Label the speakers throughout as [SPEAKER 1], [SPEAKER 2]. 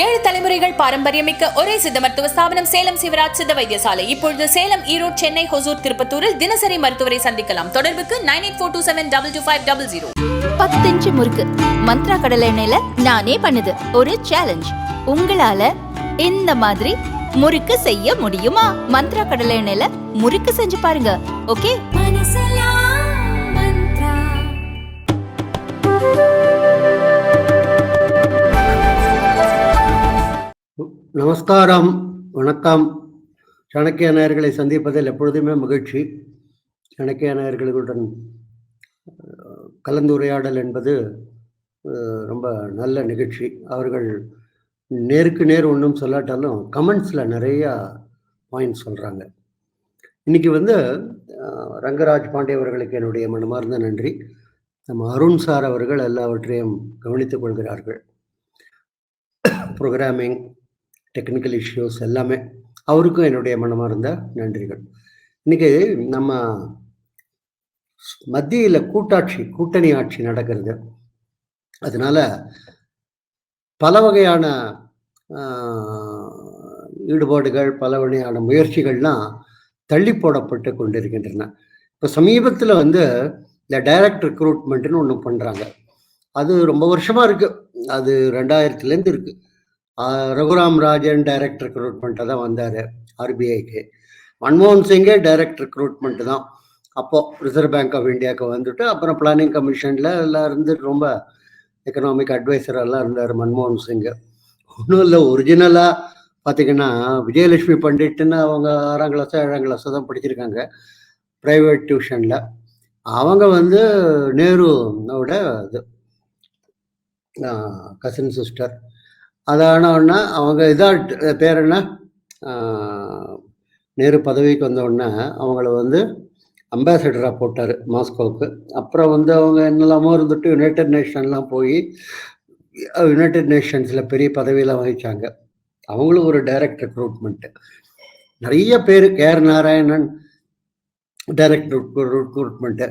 [SPEAKER 1] ஏழு தலைமுறைகள் பாரம்பரியமிக்க ஒரே சித்த மருத்துவ ஸ்தாபனம் சேலம் சிவராஜ் சித்த வைத்தியசாலை. இப்பொழுது சேலம் ஈரோடு சென்னை ஹொசூர் திருப்பத்தூரில் தினசரி மருத்துவரை சந்திக்கலாம். தொடர்புக்கு nine eight four two seven double two five double zero.
[SPEAKER 2] பத்தஞ்சு முறுக்கு. மந்த்ரா கடலை எண்ணெயில நானே பண்ணுது. ஒரு சேலஞ்ச் உங்களால இந்த மாதிரி முறுக்கு செய்ய முடியுமா? மந்த்ரா கடலை எண்ணெயில முறுக்கு செஞ்சு பாருங்க. ஓகே
[SPEAKER 3] நமஸ்காரம் வணக்கம். சாணக்கிய நேயர்களை சந்திப்பதில் எப்பொழுதுமே மகிழ்ச்சி. சாணக்கிய நேயர்களுடன் கலந்துரையாடல் என்பது ரொம்ப நல்ல நிகழ்ச்சி. அவர்கள் நேருக்கு நேர் ஒன்றும் சொல்லாட்டாலும் கமெண்ட்ஸில் நிறையா பாயிண்ட் சொல்கிறாங்க இன்றைக்கி வந்து ரங்கராஜ் பாண்டே அவர்களுக்கு என்னுடைய மனமார்ந்த நன்றி. நம்ம அருண் சார் அவர்கள் எல்லாவற்றையும் கவனித்துக் கொள்கிறார்கள். ப்ரோக்ராமிங் டெக்னிக்கல் இஷ்யூஸ் எல்லாமே அவருக்கும் என்னுடைய மனமார்ந்த நன்றிகள். இன்னைக்கு நம்ம மத்தியில் கூட்டாட்சி கூட்டணி ஆட்சி நடக்கிறது. அதனால பல வகையான ஈடுபாடுகள் பல வகையான முயற்சிகள்லாம் தள்ளி போடப்பட்டு கொண்டிருக்கின்றன. இப்போ சமீபத்தில் வந்து இந்த டைரக்ட் ரெக்ரூட்மெண்ட்னு ஒன்று பண்ணுறாங்க அது ரொம்ப வருஷமாக இருக்குது அது ரெண்டாயிரத்துலேருந்து இருக்குது ரகுராம் ராஜன் டைரக்ட் ரெக்ரூட்மெண்ட்டை தான் வந்தார் ஆர்பிஐக்கு மன்மோகன் சிங்கே டைரக்ட் ரெக்ரூட்மெண்ட் தான். அப்போது ரிசர்வ் பேங்க் ஆஃப் இந்தியாவுக்கு வந்துட்டு அப்புறம் பிளானிங் கமிஷனில் எல்லாம் இருந்து ரொம்ப எக்கனாமிக் அட்வைசரெல்லாம் இருந்தார் மன்மோகன் சிங் ஒன்றும் இல்லை ஒரிஜினலாக பார்த்தீங்கன்னா விஜயலட்சுமி பண்டிட்னு அவங்க ஆறாம் கிளாஸோ ஏழாம் கிளாஸோ தான் படிச்சிருக்காங்க ப்ரைவேட் டியூஷனில் அவங்க வந்து நேருவோட இது கசின் சிஸ்டர் அதானோடனே அவங்க இதாக பேர் என்ன? நேரு பதவிக்கு வந்த அவங்கள வந்து அம்பாசடராக போட்டார் மாஸ்கோவுக்கு. அப்புறம் வந்து அவங்க என்னெல்லாமோ இருந்துட்டு யுனைடெட் நேஷன்லாம் போய் யுனைடெட் நேஷன்ஸில் பெரிய பதவியெல்லாம் வகிச்சாங்க. அவங்களும் ஒரு டைரக்ட் ரெக்ரூட்மெண்ட்டு நிறைய பேர் கேர் நாராயணன் டைரக்ட் ரெக்ரூட்மெண்ட்டு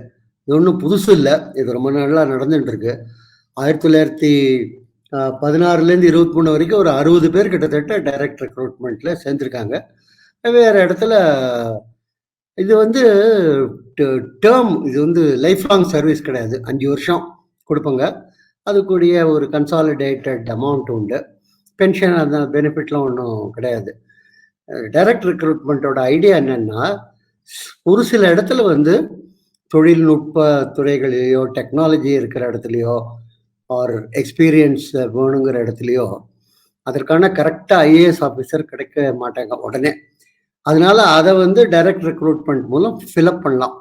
[SPEAKER 3] இது ஒன்றும் புதுசு இல்லை. இது ரொம்ப நாளாக நடந்துட்டு இருக்கு. ஆயிரத்தி தொள்ளாயிரத்தி பதினாறுலேருந்து இருபத்தி மூணு வரைக்கும் ஒரு அறுபது பேர் கிட்டத்தட்ட டைரக்ட் ரெக்ரூட்மெண்ட்டில் சேர்ந்துருக்காங்க. வேறு இடத்துல இது வந்து டேர்ம் இது வந்து லைஃப் லாங் சர்வீஸ் கிடையாது. அஞ்சு வருஷம் கொடுப்பாங்க. அதுக்குரிய ஒரு கன்சாலிடேட்டட் அமௌண்ட் உண்டு. பென்ஷன் அந்த பெனிஃபிட்லாம் ஒன்றும் கிடையாது. டைரக்ட் ரெக்ரூட்மெண்ட்டோட ஐடியா என்னென்னா ஒரு சில இடத்துல வந்து தொழில்நுட்ப துறைகளிலேயோ டெக்னாலஜி இருக்கிற இடத்துலையோ ஆர் எக்ஸ்பீரியன்ஸ் வேணுங்கிற இடத்துலையோ அதற்கான கரெக்டாக ஐஏஎஸ் ஆஃபீஸர் கிடைக்க மாட்டாங்க உடனே. அதனால அதை வந்து டைரக்ட் ரெக்ரூட்மெண்ட் மூலம் ஃபில்அப் பண்ணலாம்.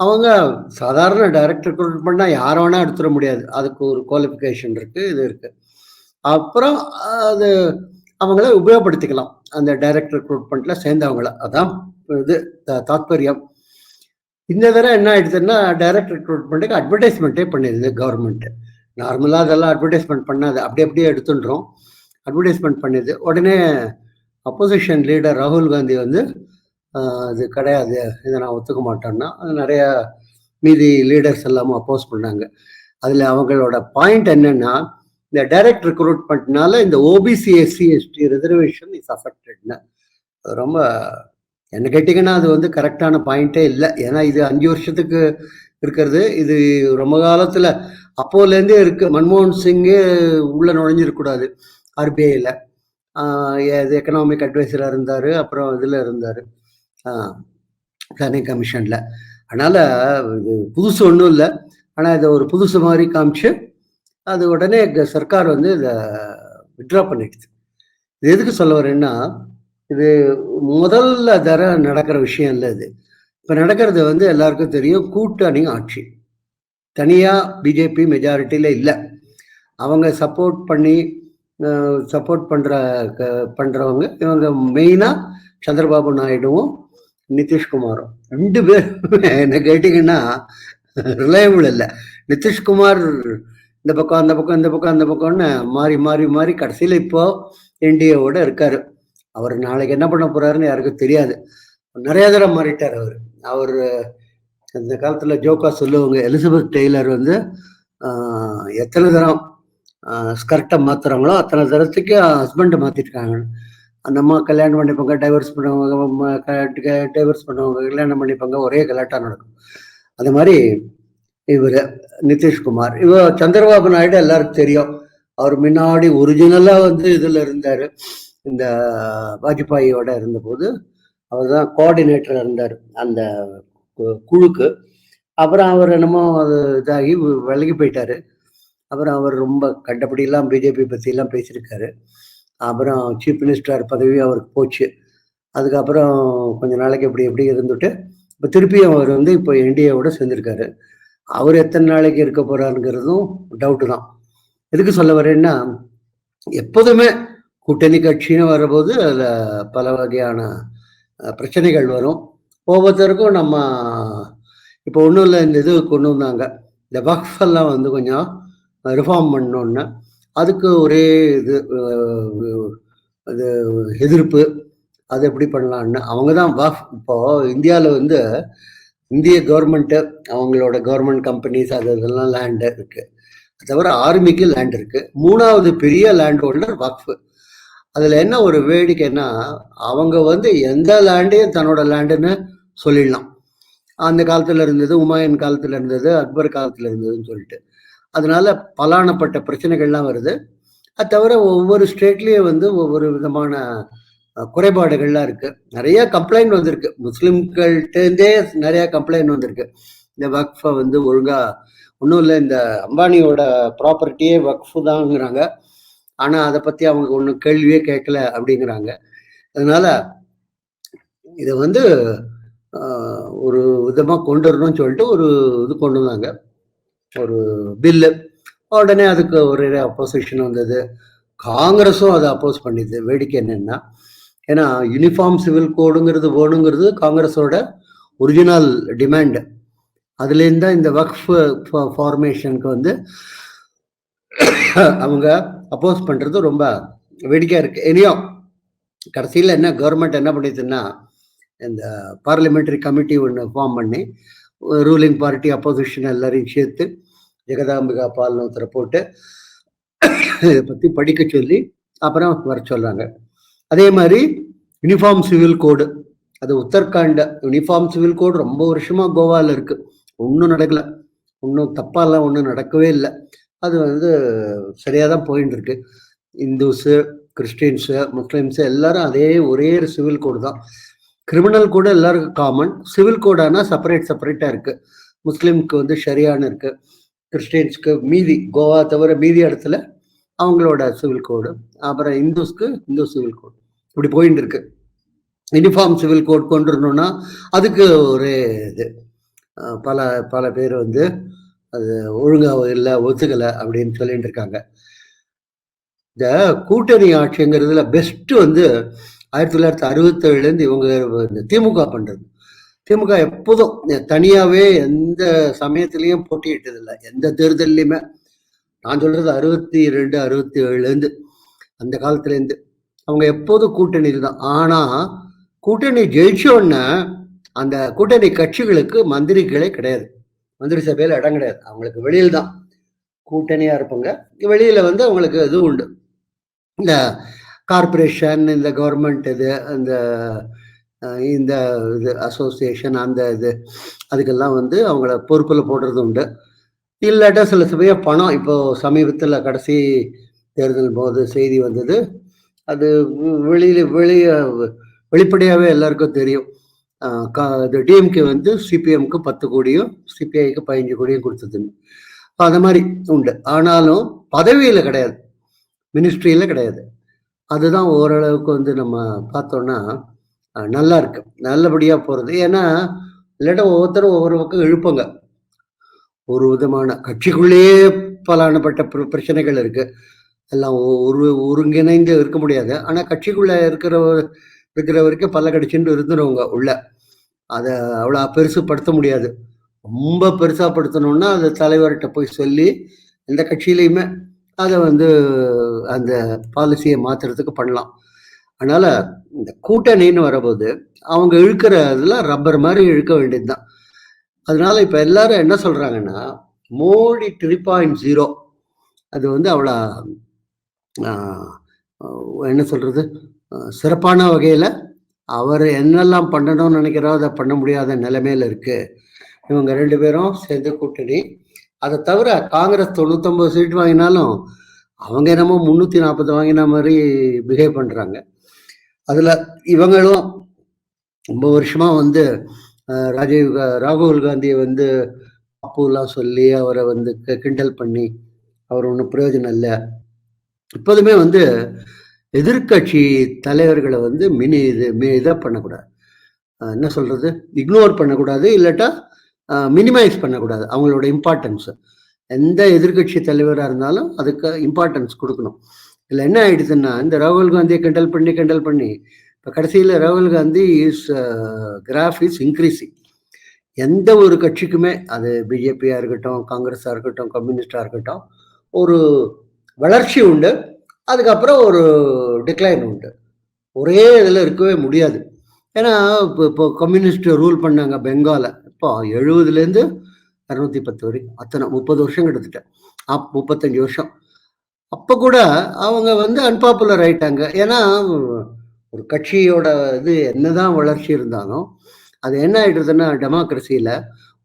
[SPEAKER 3] அவங்க சாதாரண டைரக்ட் ரெக்ரூட்மெண்ட்னா யாரை வேணா எடுத்துட முடியாது. அதுக்கு ஒரு குவாலிஃபிகேஷன் இருக்குது இது இருக்குது அப்புறம் அது அவங்கள உபயோகப்படுத்திக்கலாம். அந்த டைரக்ட் ரெக்ரூட்மெண்ட்டில் சேர்ந்தவங்கள. அதான் இது தாத்பரியம். இந்த தடவை என்ன ஆயிடுதுன்னா டைரக்ட் ரெக்ரூட்மெண்ட்டுக்கு அட்வர்டைஸ்மெண்ட்டே பண்ணிடுது கவர்மெண்ட்டு நார்மலாக அதெல்லாம் அட்வர்டைஸ்மெண்ட் பண்ணாது. அப்படி அப்படியே எடுத்துன்றோம் அட்வர்டைஸ்மெண்ட் பண்ணுது உடனே அப்போசிஷன் லீடர் ராகுல் காந்தி வந்து அது இது கிடையாது. இதை நான் ஒத்துக்க மாட்டேன்னா அது நிறையா மீதி லீடர்ஸ் எல்லாமும் அப்போஸ் பண்ணாங்க. அதில் அவங்களோட பாயிண்ட் என்னன்னா இந்த டைரக்ட் ரெக்ரூட்மெண்ட்னால இந்த OBC SC ST reservation is அஃபெக்டட்னு அது ரொம்ப என்ன கேட்டிங்கன்னா அது வந்து கரெக்டான பாயிண்டே இல்லை. ஏன்னா இது அஞ்சு வருஷத்துக்கு இருக்கிறது. இது ரொம்ப காலத்தில் அப்போலேருந்தே இருக்கு. மன்மோகன் சிங்கே உள்ளே நுழைஞ்சிருக்கூடாது ஆர்பிஐயில் இது எக்கனாமிக் அட்வைசராக இருந்தார். அப்புறம் இதில் இருந்தார். பிளானிங் கமிஷனில் அதனால் இது புதுசு ஒன்றும் இல்லை. ஆனால் இதை ஒரு புதுசு மாதிரி காமிச்சு அது உடனே க- சர்க்கார் வந்து இதை விட்ரா பண்ணிடுச்சு. இது எதுக்கு சொல்ல வரேன்னா இது முதல்ல தர நடக்கிற விஷயம் இல்லை இது. இப்போ நடக்கிறது வந்து எல்லாருக்கும் தெரியும். கூட்டணி ஆட்சி. தனியாக பிஜேபி மெஜாரிட்டியில் இல்லை. அவங்க சப்போர்ட் பண்ணி சப்போர்ட் பண்ணுற பண்ணுறவங்க இவங்க மெயினாக சந்திரபாபு நாயுடுவும் நிதிஷ்குமாரும். ரெண்டு பேரும் என்ன கேட்டிங்கன்னா ரிலையபிள் இல்லை. நிதிஷ்குமார் இந்த பக்கம் அந்த பக்கம் இந்த பக்கம் அந்த பக்கம்னு மாறி மாறி மாறி கடைசியில் இப்போ என்டிஏவோட இருக்காரு. அவர் நாளைக்கு என்ன பண்ண போறாருன்னு யாருக்கும் தெரியாது. நிறைய தடவை மாறிட்டார் அவர். அவர் இந்த காலத்தில் ஜோக்கா சொல்லுவாங்க எலிசபெத் டெய்லர் வந்து எத்தனை தரம் ஸ்கர்ட்டை மாற்றுறாங்களோ அத்தனை தரத்துக்கு ஹஸ்பண்டை மாற்றிருக்காங்க அந்த அம்மா கல்யாணம் பண்ணிப்பாங்க டைவர்ஸ் பண்ணுவாங்க டைவர்ஸ் பண்ணுவாங்க கல்யாணம் பண்ணிப்பாங்க ஒரே கலாட்டாக நடக்கும். அது மாதிரி இவர் நிதிஷ்குமார் இவர் சந்திரபாபு நாயுடு எல்லாருக்கும் தெரியும். அவர் முன்னாடி ஒரிஜினலாக வந்து இதில் இருந்தார். இந்த வாஜ்பாயோட இருந்தபோது அவர் தான் கோஆர்டினேட்டர் இருந்தார். அந்த குழுக்கு. அப்புறம் அவர் என்னமோ அது இதாகி விலகி போயிட்டாரு. அப்புறம் அவர் ரொம்ப கண்டபடியெல்லாம் பிஜேபி பற்றிலாம் பேசியிருக்காரு. அப்புறம் சீஃப் மினிஸ்டர் பதவி அவருக்கு போச்சு. அதுக்கப்புறம் கொஞ்ச நாளைக்கு இப்படி எப்படி இருந்துட்டு இப்போ திருப்பியும் அவர் வந்து இப்போ என்டிஏவோட சேர்ந்திருக்காரு. அவர் எத்தனை நாளைக்கு இருக்க போறாருங்கிறதும் டவுட்டு தான். எதுக்கு சொல்ல வரேன்னா எப்போதுமே கூட்டணி கட்சின்னு வரும்போது அதில் பல வகையான பிரச்சனைகள் வரும். ஒவ்வொருத்தருக்கும் நம்ம இப்போ ஒன்றும் இல்லை இந்த இது கொண்டு வந்தாங்க. இந்த வக்ஃப் எல்லாம் வந்து கொஞ்சம் ரிஃபார்ம் பண்ணோன்னு அதுக்கு ஒரே இது அது எதிர்ப்பு அது எப்படி பண்ணலான்னு. அவங்க தான் வஃப் இப்போது இந்தியாவில் வந்து இந்திய கவர்மெண்ட்டு அவங்களோட கவர்மெண்ட் கம்பெனிஸ் அது இதெல்லாம் லேண்டு இருக்குது தவிர ஆர்மிக்கு லேண்ட் இருக்குது மூணாவது பெரிய லேண்ட் ஹோல்டர் வக்ஃப். அதில் என்ன ஒரு வேடிக்கைன்னா அவங்க வந்து எந்த லேண்டையும் தன்னோட லேண்டுன்னு சொல்லிடலாம். அந்த காலத்தில் இருந்தது உமாயன் காலத்தில் இருந்தது அக்பர் காலத்தில் இருந்ததுன்னு சொல்லிட்டு. அதனால பலானப்பட்ட பிரச்சனைகள்லாம் வருது. அது தவிர ஒவ்வொரு ஸ்டேட்லேயும் வந்து ஒவ்வொரு விதமான குறைபாடுகள்லாம் இருக்கு. நிறைய கம்ப்ளைண்ட் வந்திருக்கு. முஸ்லிம்கள்ட்டேருந்தே நிறைய கம்ப்ளைண்ட் வந்திருக்கு. இந்த வக்ஃபை வந்து ஒழுங்கா ஒன்றும் இல்லை இந்த அம்பானியோட ப்ராப்பர்ட்டியே வக்ஃபு தாங்கிறாங்க ஆனால் அதை பற்றி அவங்க ஒன்றும் கேள்வியே கேட்கல அப்படிங்கிறாங்க. அதனால இதை வந்து ஒரு விதமாக கொண்டு வரணும்னு சொல்லிட்டு ஒரு இது கொண்டு வந்தாங்க ஒரு பில்லு. உடனே அதுக்கு ஒரு அப்போசிஷன் வந்தது. காங்கிரஸும் அதை அப்போஸ் பண்ணிது. வேடிக்கை என்னென்னா ஏன்னா யூனிஃபார்ம் சிவில் கோடுங்கிறது வேணுங்கிறது காங்கிரஸோட ஒரிஜினல் டிமாண்டு அதுலேருந்து தான் இந்த வக்ஃப் ஃபார்மேஷனுக்கு வந்து அவங்க அப்போஸ் பண்ணுறது ரொம்ப வேடிக்கையாக இருக்குது இனியும் கடைசியில் என்ன கவர்மெண்ட் என்ன பண்ணிதுன்னா இந்த பார்லிமெண்டரி கமிட்டி ஒன்று ஃபார்ம் பண்ணி ரூலிங் பார்ட்டி அப்போசிஷன் எல்லாரையும் சேர்த்து ஜெகதாம்பிகா பால்னு ஒருத்தரை போட்டு இதை பற்றி படிக்க சொல்லி அப்புறம் வர சொல்கிறாங்க அதே மாதிரி யூனிஃபார்ம் சிவில் கோடு அது உத்தரகாண்ட யூனிஃபார்ம் சிவில் கோடு ரொம்ப வருஷமாக கோவால இருக்குது ஒன்றும் நடக்கலை. ஒன்றும் தப்பாலாம் ஒன்றும் நடக்கவே இல்லை. அது வந்து சரியாக தான் போயின்னு இருக்கு இந்துஸு கிறிஸ்டின்ஸு முஸ்லீம்ஸு எல்லாரும் அதே ஒரே சிவில் கோடு தான். கிரிமினல் கூட எல்லாருக்கும் காமன் சிவில் கோடானா செப்பரேட் செப்பரேட்டாக இருக்குது முஸ்லீம்க்கு வந்து ஷரியான்னு இருக்குது கிறிஸ்டியன்ஸ்க்கு மீதி கோவா தவிர மீதி இடத்துல அவங்களோட சிவில் கோடு அப்புறம் இந்துஸ்க்கு இந்து சிவில் கோடு இப்படி போயிட்டு இருக்கு. யூனிஃபார்ம் சிவில் கோட் கொண்டு வரணும்னா அதுக்கு ஒரு இது. பல பல பேர் வந்து அது ஒழுங்காக இல்லை ஒத்துக்கலை அப்படின்னு சொல்லிட்டு இருக்காங்க. இந்த கூட்டணி ஆட்சிங்கிறதுல பெஸ்ட்டு வந்து ஆயிரத்தி தொள்ளாயிரத்தி அறுபத்தேழுலேருந்து இவங்க இந்த திமுக பண்ணுறது திமுக எப்போதும் தனியாகவே எந்த சமயத்திலையும் போட்டியிட்டதில்லை எந்த தேர்தல்லையுமே. நான் சொல்கிறது அறுபத்தி ரெண்டு அறுபத்தி ஏழுலேருந்து அந்த காலத்துலேருந்து அவங்க எப்போதும் கூட்டணியில் தான். ஆனால் கூட்டணி ஜெயிச்ச உடனே அந்த கூட்டணி கட்சிகளுக்கு மந்திரிகளே கிடையாது. மந்திரி சபையில் இடம் கிடையாது. அவங்களுக்கு வெளியில் தான். கூட்டணியாக இருப்பாங்க. வெளியில் வந்து அவங்களுக்கு இது உண்டு. இந்த கார்ப்பரேஷன் இந்த கவர்மெண்ட் இது அந்த இந்த இது அசோசியேஷன் அந்த இது அதுக்கெல்லாம் வந்து அவங்கள பொறுப்பில் போடுறது உண்டு. இல்லாட்டா சில சமயம் பணம் இப்போ சமீபத்தில் கடைசி தேர்தல் போது செய்தி வந்தது அது வெளியில் வெளிய வெளிப்படையாகவே எல்லாருக்கும் தெரியும். கா- இது டிஎம்கே வந்து சிபிஎம்க்கு பத்து கோடியும் சிபிஐக்கு பதினஞ்சு கோடியும் கொடுத்ததுன்னு. அந்த மாதிரி உண்டு. ஆனாலும் பதவியில் கிடையாது. மினிஸ்ட்ரியில் கிடையாது. அதுதான் ஓரளவுக்கு வந்து நம்ம பார்த்தோம்னா நல்லா இருக்கு நல்லபடியாக போகிறது ஏன்னா இல்லாட்ட ஒவ்வொருத்தரும் ஒவ்வொரு பக்கம் இழுப்பாங்க. ஒரு விதமான கட்சிக்குள்ளேயே பலானப்பட்ட பிர- பிரச்சனைகள் இருக்கு. எல்லாம் ஒ- ஒரு ஒருங்கிணைந்து இருக்க முடியாது. ஆனால் கட்சிக்குள்ள இருக்கிற இருக்கிற வரைக்கும் பல்ல கடிச்சுட்டு இருந்துருவங்க உள்ள. அதை அவ்வளோ பெருசு படுத்த முடியாது. ரொம்ப பெருசா படுத்தணும்னா அது தலைவர்கிட்ட போய் சொல்லி எந்த கட்சியிலையுமே அதை வந்து அந்த பாலிசியை மாற்றுறதுக்கு பண்ணலாம். அதனால் இந்த கூட்டணின்னு வரும்போது அவங்க இழுக்கிற இதெல்லாம் ரப்பர் மாதிரி இழுக்க வேண்டியது தான் அதனால இப்போ எல்லாரும் என்ன சொல்கிறாங்கன்னா மோடி த்ரீ பாயிண்ட் ஜீரோ அது வந்து அவ்வளோ என்ன சொல்கிறது சிறப்பான வகையில் அவர் என்னெல்லாம் பண்ணணும்னு நினைக்கிறோ அதை பண்ண முடியாத நிலைமையில் இருக்குது இவங்க ரெண்டு பேரும் சேர்ந்து கூட்டணி. அதை தவிர காங்கிரஸ் தொண்ணூத்தொம்பது சீட் வாங்கினாலும் அவங்க என்னமோ முந்நூற்றி நாற்பது வாங்கின மாதிரி பிஹேவ் பண்ணுறாங்க அதில் இவங்களும் ரொம்ப வருஷமாக வந்து ராஜீவ் கா- ராகுல் காந்தியை வந்து அப்புலாம் சொல்லி அவரை வந்து கிண்டல் பண்ணி அவர் ஒன்றும் பிரயோஜனம் இல்லை. எப்போதுமே வந்து எதிர்க்கட்சி தலைவர்களை வந்து மினி இது மி இதாக பண்ணக்கூடாது. என்ன சொல்கிறது இக்னோர் பண்ணக்கூடாது இல்லாட்டா மினிமைஸ் பண்ணக்கூடாது அவங்களோட இம்பார்ட்டன்ஸு எந்த எதிர்க்கட்சி தலைவராக இருந்தாலும் அதுக்கு இம்பார்ட்டன்ஸ் கொடுக்கணும். இதில் என்ன ஆயிடுதுன்னா இந்த ராகுல் காந்தியை கிண்டல் பண்ணி கிண்டல் பண்ணி இப்போ கடைசியில் ராகுல் Gandhi is graph is increasing எந்த ஒரு கட்சிக்குமே அது பிஜேபியாக இருக்கட்டும் காங்கிரஸாக இருக்கட்டும் கம்யூனிஸ்டாக இருக்கட்டும் ஒரு வளர்ச்சி உண்டு. அதுக்கப்புறம் ஒரு டிக்ளைன் உண்டு. ஒரே இதில் இருக்கவே முடியாது. ஏன்னா இப்போ இப்போ கம்யூனிஸ்ட் ரூல் பண்ணாங்க பெங்காலை. இப்போ எழுபதுலேருந்து இரநூத்தி பத்து வரைக்கும். அத்தனை முப்பது வருஷம் கிட்டத்தட்ட. அப் முப்பத்தஞ்சு வருஷம். அப்போ கூட அவங்க வந்து அன்பாப்புலர் ஆயிட்டாங்க. ஏன்னா ஒரு கட்சியோட இது என்னதான் வளர்ச்சி இருந்தாலும் அது என்ன ஆயிடுதுன்னா டெமோக்ரஸியில்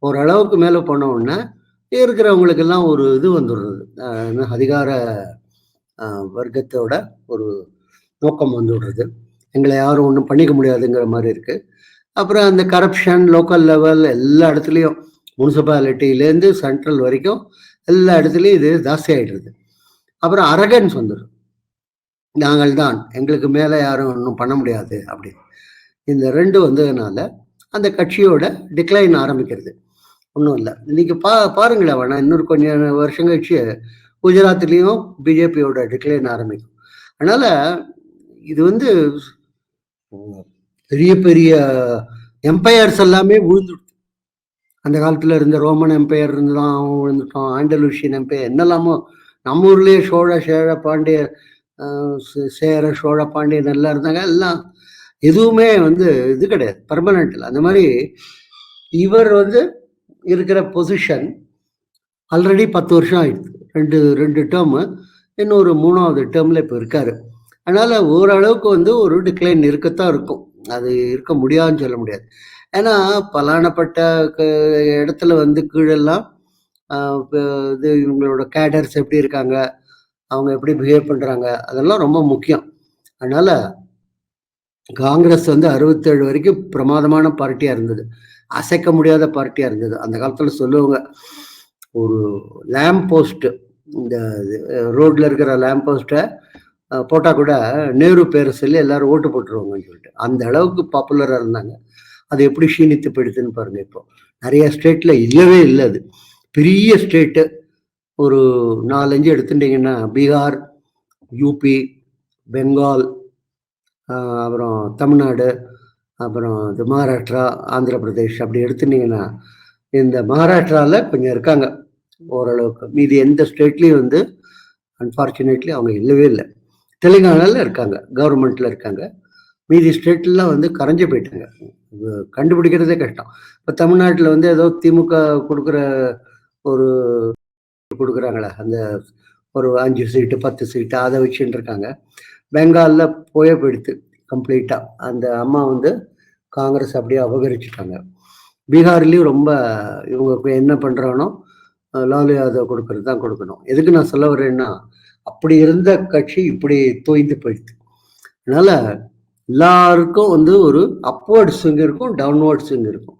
[SPEAKER 3] ஓரளவுக்கு மேலே போன உடனே இருக்கிறவங்களுக்கெல்லாம் ஒரு இது வந்துடுறது. அதிகார வர்க்கத்தோட ஒரு நோக்கம் வந்து விடுறது எங்களை யாரும் ஒன்றும் பண்ணிக்க முடியாதுங்கிற மாதிரி இருக்கு. அப்புறம் அந்த கரப்ஷன் லோக்கல் லெவல் எல்லா இடத்துலையும் முனிசிபாலிட்டியிலேருந்து சென்ட்ரல் வரைக்கும் எல்லா இடத்துலையும் இது ஜாஸ்தி ஆகிடுது அப்புறம் அரகன்ஸ் வந்துடும் நாங்கள் தான் எங்களுக்கு மேலே யாரும் ஒன்றும் பண்ண முடியாது அப்படின்னு. இந்த ரெண்டு வந்ததுனால அந்த கட்சியோட டிக்ளைன் ஆரம்பிக்கிறது. ஒன்றும் இல்லை. இன்னைக்கு பா பாருங்களேன் வேணா இன்னொரு கொஞ்சம் வருஷம் கழிச்சு குஜராத்லேயும் பிஜேபியோட டிக்ளைன் ஆரம்பிக்கும். அதனால் இது வந்து பெரிய பெரிய எம்பையர்ஸ் எல்லாமே விழுந்துடும் அந்த காலத்தில் இருந்த ரோமன் எம்பையர் இருந்துதான் விழுந்துட்டோம் ஆண்டலூஷியன் எம்பையர் என்னெல்லாமோ நம்ம ஊர்லேயே சோழ சேழ பாண்டிய சே- சேர சோழ பாண்டியன் எல்லாம் இருந்தாங்க எல்லாம் எதுவுமே வந்து இது கிடையாது பர்மனண்ட் இல்லை. அந்த மாதிரி இவர் வந்து இருக்கிற பொசிஷன் ஆல்ரெடி பத்து வருஷம் ஆயிடுது ரெண்டு ரெண்டு டேர்மு இன்னொரு மூணாவது டேர்மில் இப்போ இருக்காரு. அதனால் ஓரளவுக்கு வந்து ஒரு டிக்ளைன் இருக்கத்தான் இருக்கும். அது இருக்க முடியாதுன்னு சொல்ல முடியாது. ஏன்னா பலானப்பட்ட க- இடத்துல வந்து கீழெல்லாம் இது இவங்களோட கேடர்ஸ் எப்படி இருக்காங்க அவங்க எப்படி பிஹேவ் பண்ணுறாங்க அதெல்லாம் ரொம்ப முக்கியம். அதனால் காங்கிரஸ் வந்து அறுபத்தேழு வரைக்கும் பிரமாதமான பார்ட்டியாக இருந்தது. அசைக்க முடியாத பார்ட்டியாக இருந்தது. அந்த காலத்தில் சொல்லுவாங்க ஒரு லேம்ப் போஸ்ட்டு இந்த ரோட்டில் இருக்கிற லேம்ப் போஸ்ட்டை போட்டால் கூட நேரு பேரை சொல்லி எல்லாரும் ஓட்டு போட்டுருவாங்கன்னு சொல்லிட்டு. அந்த அளவுக்கு பாப்புலராக இருந்தாங்க. அது எப்படி க்ஷீணித்து போயிடுதுன்னு பாருங்கள் இப்போ. நிறைய ஸ்டேட்டில் இல்லவே இல்லை அது. பெரிய ஸ்டேட்டு ஒரு நாலஞ்சு எடுத்துட்டீங்கன்னா பீகார் யூபி பெங்கால் அப்புறம் தமிழ்நாடு அப்புறம் இது மகாராஷ்டிரா ஆந்திர பிரதேஷ் அப்படி எடுத்துட்டிங்கன்னா இந்த மகாராஷ்டிராவில் கொஞ்சம் இருக்காங்க ஓரளவுக்கு. மீதி எந்த ஸ்டேட்லேயும் வந்து அன்ஃபார்ச்சுனேட்லி அவங்க இல்லவே இல்லை. தெலுங்கானாவில் இருக்காங்க கவர்மெண்ட்டில் இருக்காங்க. மீதி ஸ்டேட்லாம் வந்து கரைஞ்சு போயிட்டாங்க. கண்டுபிடிக்கிறதே கஷ்டம். இப்போ தமிழ்நாட்டில் வந்து ஏதோ திமுக கொடுக்குற ஒரு கொடுக்குறாங்களே அந்த ஒரு அஞ்சு சீட்டு பத்து சீட்டு அதை வச்சுட்டு இருக்காங்க. பெங்காலில் போயே போயிடுத்து கம்ப்ளீட்டாக அந்த அம்மா வந்து காங்கிரஸ் அப்படியே அபகரிச்சுட்டாங்க. பீகார்லேயும் ரொம்ப இவங்க என்ன பண்ணுறானோ லாலு யாதவ் கொடுக்கறது தான் கொடுக்கணும். எதுக்கு நான் சொல்ல வரேன்னா அப்படி இருந்த கட்சி இப்படி தோய்ந்து போயிடுது. அதனால எல்லாருக்கும் வந்து ஒரு அப்வர்ட் ஸ்விங் இருக்கும் டவுன்வர்ட் ஸ்விங் இருக்கும்.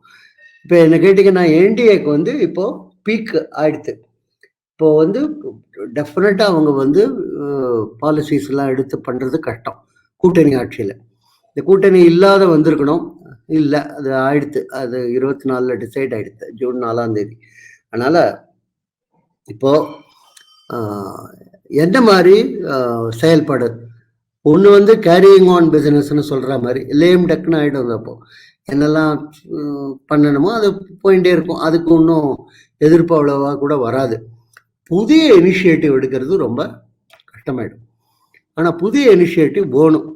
[SPEAKER 3] இப்போ என்ன கேட்டிங்கன்னா என்டிஏக்கு வந்து இப்போ பீக் ஆயிடுது. இப்போ வந்து டெஃபினட்டாக அவங்க வந்து பாலிசிஸ் எல்லாம் எடுத்து பண்ணுறது கஷ்டம். கூட்டணி ஆட்சியில். இந்த கூட்டணி இல்லாத வந்திருக்கணும். இல்லை அது ஆயிடுத்து அது இருபத்தி நாலில் டிசைட் ஆயிடுத்து ஜூன் நாலாம் தேதி. அதனால் இப்போது என்ன மாதிரி செயல்பாடு? ஒன்று வந்து கேரியிங் ஆன் பிஸ்னஸ்னு சொல்கிற மாதிரி லேம் டக்குன்னு ஆகிடும் அப்போ. என்னெல்லாம் பண்ணணுமோ அது போயிட்டே இருக்கும். அதுக்கு ஒன்றும் எதிர்ப்பு அவ்வளோவா கூட வராது. புதிய இனிஷியேட்டிவ் எடுக்கிறது ரொம்ப கஷ்டமாயிடும். ஆனால் புதிய இனிஷியேட்டிவ் போகணும்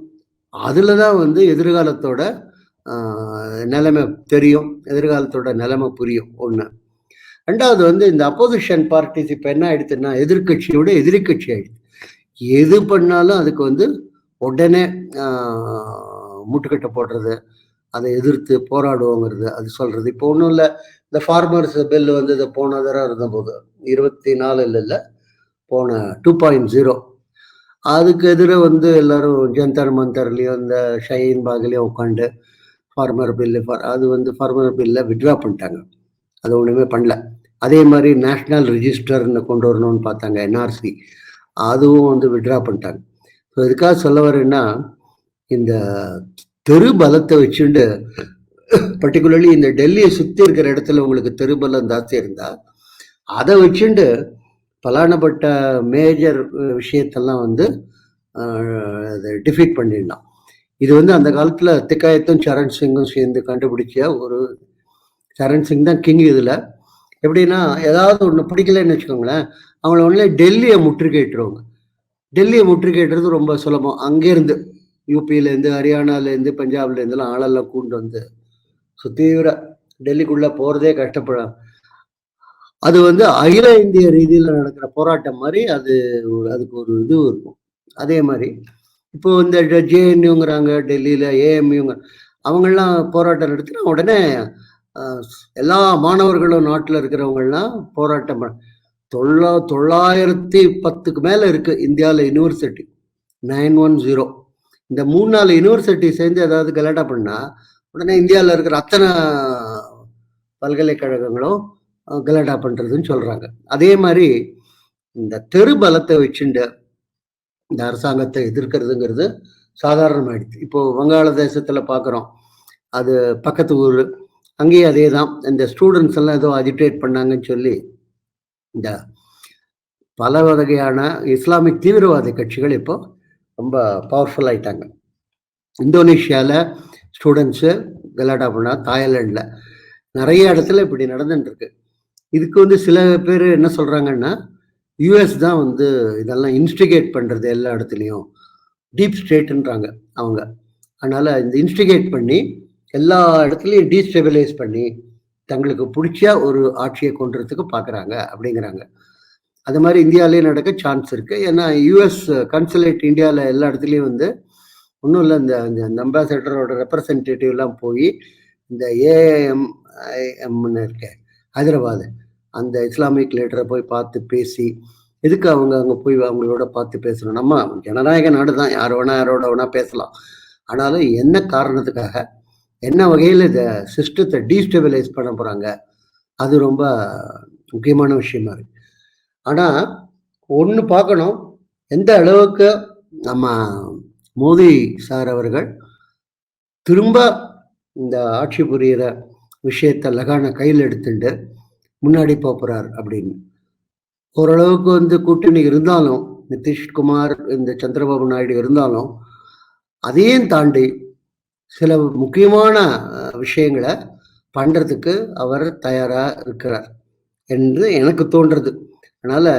[SPEAKER 3] அதில் தான் வந்து எதிர்காலத்தோட நிலைமை தெரியும். எதிர்காலத்தோட நிலைமை புரியும். ஒன்று ரெண்டாவது வந்து இந்த அப்போசிஷன் பார்ட்டிஸ் இப்போ என்ன ஆயிடுச்சுன்னா எதிர்க்கட்சியோட எதிர்க்கட்சி ஆயிடுச்சு. எது பண்ணாலும் அதுக்கு வந்து உடனே முட்டுக்கட்டை போடுறது அதை எதிர்த்து போராடுவோங்கிறது அது சொல்றது. இப்போ ஒன்றும் இல்லை இந்த ஃபார்மர்ஸ் பில் வந்து இதை போன தடவை இருந்தபோது இருபத்தி நாலு இல்லை போன டூ பாயிண்ட் ஜீரோ அதுக்கு எதிர வந்து எல்லாரும் ஜந்தர் மந்தர்லேயும் இந்த ஷஹீன் பாக்லேயும் உட்காந்து ஃபார்மர் பில்லு அது வந்து ஃபார்மர் பில்லை விட்ரா பண்ணிட்டாங்க. அது ஒன்றுமே பண்ணல. அதே மாதிரி நேஷ்னல் ரிஜிஸ்டர்னு கொண்டு வரணும்னு பார்த்தாங்க என்ஆர்சி அதுவும் வந்து விட்ரா பண்ணிட்டாங்க. ஸோ இதுக்காக சொல்ல வரேன்னா இந்த தெரு பலத்தை வச்சுண்டு பர்டிகுலர்லி இந்த டெல்லியை சுற்றி இருக்கிற இடத்துல உங்களுக்கு தெரு பலம் ஜாஸ்தி இருந்தால் அதை வச்சுண்டு பலானப்பட்ட மேஜர் விஷயத்தெல்லாம் வந்து டிஃபீட் பண்ணிடலாம். இது வந்து அந்த காலத்தில் திக்காயத்தும் சரண் சிங்கும் சேர்ந்து கண்டுபிடிச்ச ஒரு சரண் சிங் தான் கிங் இதில். எப்படின்னா ஏதாவது ஒன்று பிடிக்கலன்னு வச்சுக்கோங்களேன் அவங்கள ஒன்றே டெல்லியை முற்றுகையிட்டுருவாங்க. டெல்லியை முற்றுகையிட்டுறது ரொம்ப சுலபம். அங்கேருந்து யூபியிலேருந்து ஹரியானாலேருந்து பஞ்சாப்லேருந்துலாம் ஆளெல்லாம் கூண்டு வந்து சுத்தீவிர டெல்லிக்குள்ளே போகிறதே கஷ்டப்படும் அது வந்து அகில இந்திய ரீதியில் நடக்கிற போராட்டம் மாதிரி அது ஒரு அதுக்கு ஒரு இது இருக்கும். அதே மாதிரி இப்போ இந்த ஜேஎன்யூங்கிறாங்க டெல்லியில் ஏஎம்யூங்க அவங்கெல்லாம் போராட்டம் நடத்தினா உடனே எல்லா மாணவர்களும் நாட்டில் இருக்கிறவங்கள்லாம் போராட்டம் பண்ண- தொள்ளா தொள்ளாயிரத்தி பத்துக்கு மேலே இருக்கு இந்தியாவில் யூனிவர்சிட்டி நைன் ஒன் ஜீரோ இந்த மூணு நாலு யூனிவர்சிட்டி சேர்ந்து ஏதாவது கலாட்டா பண்ணால் உடனே இந்தியாவில் இருக்கிற அத்தனை பல்கலைக்கழகங்களும் அஹ், கலாட்டா பண்ணுறதுன்னு சொல்கிறாங்க அதே மாதிரி இந்த தெரு பலத்தை வச்சுண்டு இந்த அரசாங்கத்தை எதிர்க்கிறதுங்கிறது சாதாரணமாயிடுச்சு. இப்போ வங்காளதேசத்தில் பார்க்குறோம் அது பக்கத்து ஊர் அங்கேயும் அதே தான் இந்த ஸ்டூடெண்ட்ஸ் எல்லாம் ஏதோ அஜிடேட் பண்ணாங்கன்னு சொல்லி இந்த பல வகையான இஸ்லாமிக் தீவிரவாத கட்சிகள் இப்போ ரொம்ப பவர்ஃபுல் ஆயிட்டாங்க. இந்தோனேஷியாவில் ஸ்டூடெண்ட்ஸு கலாட்டா பண்ணா தாய்லாண்டில் நிறைய இடத்துல இப்படி நடந்துட்டுருக்கு. இதுக்கு வந்து சில பேர் என்ன சொல்கிறாங்கன்னா யூஎஸ் தான் வந்து இதெல்லாம் இன்ஸ்டிகேட் பண்ணுறது எல்லா இடத்துலையும். டீப் ஸ்டேட்டுன்றாங்க அவங்க. அதனால் இந்த இன்ஸ்டிகேட் பண்ணி எல்லா இடத்துலையும் டீஸ்டெபிலைஸ் பண்ணி தங்களுக்கு பிடிச்ச ஒரு ஆட்சியை கொண்டுறதுக்கு பார்க்குறாங்க அப்படிங்கிறாங்க. அது மாதிரி இந்தியாவிலேயே நடக்க சான்ஸ் இருக்குது ஏன்னா யூஎஸ் கன்சுலேட் இந்தியாவில் எல்லா இடத்துலையும் வந்து ஒன்றும் இல்லை இந்த இந்த அம்பாசடரோட ரெப்ரசன்டேட்டிவ்லாம் போய் இந்த ஏஎம்ஐஎம்னு இருக்க ஹைதராபாத் அந்த இஸ்லாமிக் லீடரை போய் பார்த்து பேசி எதுக்கு அவங்க அங்கே போய் அவங்களோட பார்த்து பேசணும்? நம்ம ஜனநாயக நாடு தான் யார் வேணா யாரோட வேணா பேசலாம். ஆனாலும் என்ன காரணத்துக்காக என்ன வகையில் இந்த சிஸ்டத்தை டீஸ்டெபிலைஸ் பண்ண போகிறாங்க அது ரொம்ப முக்கியமான விஷயமா இருக்கு. ஆனால் ஒன்று பார்க்கணும். எந்த அளவுக்கு நம்ம மோடி சார் அவர்கள் திரும்ப இந்த ஆட்சி புரியிற விஷயத்தை லகான கையில் எடுத்துட்டு முன்னாடி போகிறார் அப்படின்னு. ஓரளவுக்கு வந்து கூட்டணி இருந்தாலும் நிதிஷ்குமார் இந்த சந்திரபாபு நாயுடு இருந்தாலும் அதையும் தாண்டி சில முக்கியமான விஷயங்களை பண்ணுறதுக்கு அவர் தயாராக இருக்கிறார் என்று எனக்கு தோன்றது. அதனால்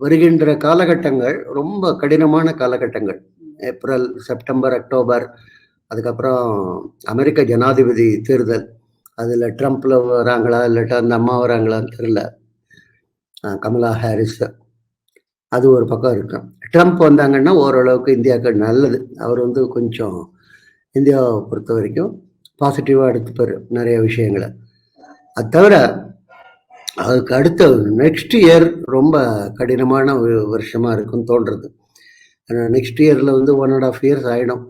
[SPEAKER 3] வருகின்ற காலகட்டங்கள் ரொம்ப கடினமான காலகட்டங்கள். ஏப்ரல் செப்டம்பர் அக்டோபர் அதுக்கப்புறம் அமெரிக்க ஜனாதிபதி தேர்தல் அதில் ட்ரம்ப்ல வராங்களா இல்லாட்டா அந்த அம்மா வராங்களான்னு தெரில கமலா ஹாரிஸ். அது ஒரு பக்கம் இருக்கும். ட்ரம்ப் வந்தாங்கன்னா ஓரளவுக்கு இந்தியாவுக்கு நல்லது. அவர் வந்து கொஞ்சம் இந்தியாவை பொறுத்த வரைக்கும் பாசிட்டிவாக எடுத்துப்பார் நிறைய விஷயங்களை. அது தவிர அதுக்கு அடுத்த நெக்ஸ்ட் இயர் ரொம்ப கடினமான ஒரு வருஷமா இருக்கும்னு தோன்றது. நெக்ஸ்ட் இயரில் வந்து ஒன் அண்ட் ஆஃப் இயர்ஸ் ஆகிடும்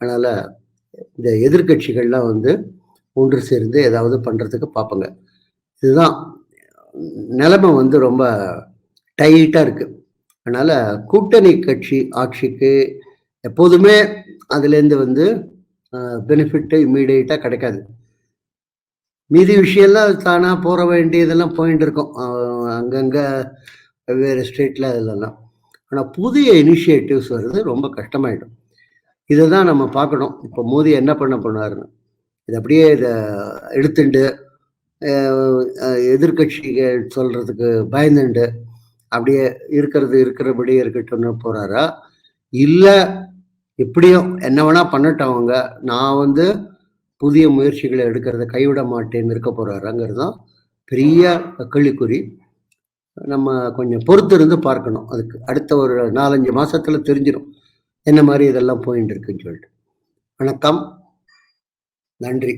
[SPEAKER 3] அதனால் இந்த எதிர்க்கட்சிகள்லாம் வந்து ஒன்று சேர்ந்து ஏதாவது பண்ணுறதுக்கு பார்ப்பாங்க. இதுதான் நிலைமை வந்து ரொம்ப டைட்டாக இருக்குது அதனால் கூட்டணி கட்சி ஆட்சிக்கு எப்போதுமே அதுலேருந்து வந்து பெனிஃபிட்டு இம்மீடியட்டாக கிடைக்காது. மீதி விஷயம்லாம் தானாக போற வேண்டியதெல்லாம் போயிட்டு இருக்கும். அங்கங்கே வெவ்வேறு ஸ்டேட்ல இதெல்லாம் ஆனால் புதிய இனிஷியேட்டிவ்ஸ் வருது ரொம்ப கஷ்டமாயிடும். இதை தான் நம்ம பார்க்கணும். இப்போ மோதி என்ன பண்ண போனாருன்னு இது அப்படியே இதை எடுத்துண்டு எதிர்கட்சிகள் எதிர்க்கட்சிகள் சொல்றதுக்கு பயந்துண்டு அப்படியே இருக்கிறது இருக்கிறபடியே இருக்கட்டும்னு போறாரா? இல்லை எப்படியும் என்ன வேணா பண்ணட்டும் அவங்க. நான் வந்து புதிய முயற்சிகளை எடுக்கிறத கைவிட மாட்டேன்னு இருக்க போறாருங்கிறது தான் பெரிய கேள்விக்குறி. நம்ம கொஞ்சம் பொறுத்து இருந்து பார்க்கணும். அதுக்கு அடுத்த ஒரு நாலஞ்சு மாசத்துல தெரிஞ்சிடும் என்ன மாதிரி இதெல்லாம் போயிட்டு இருக்குன்னு சொல்லிட்டு. வணக்கம். நன்றி.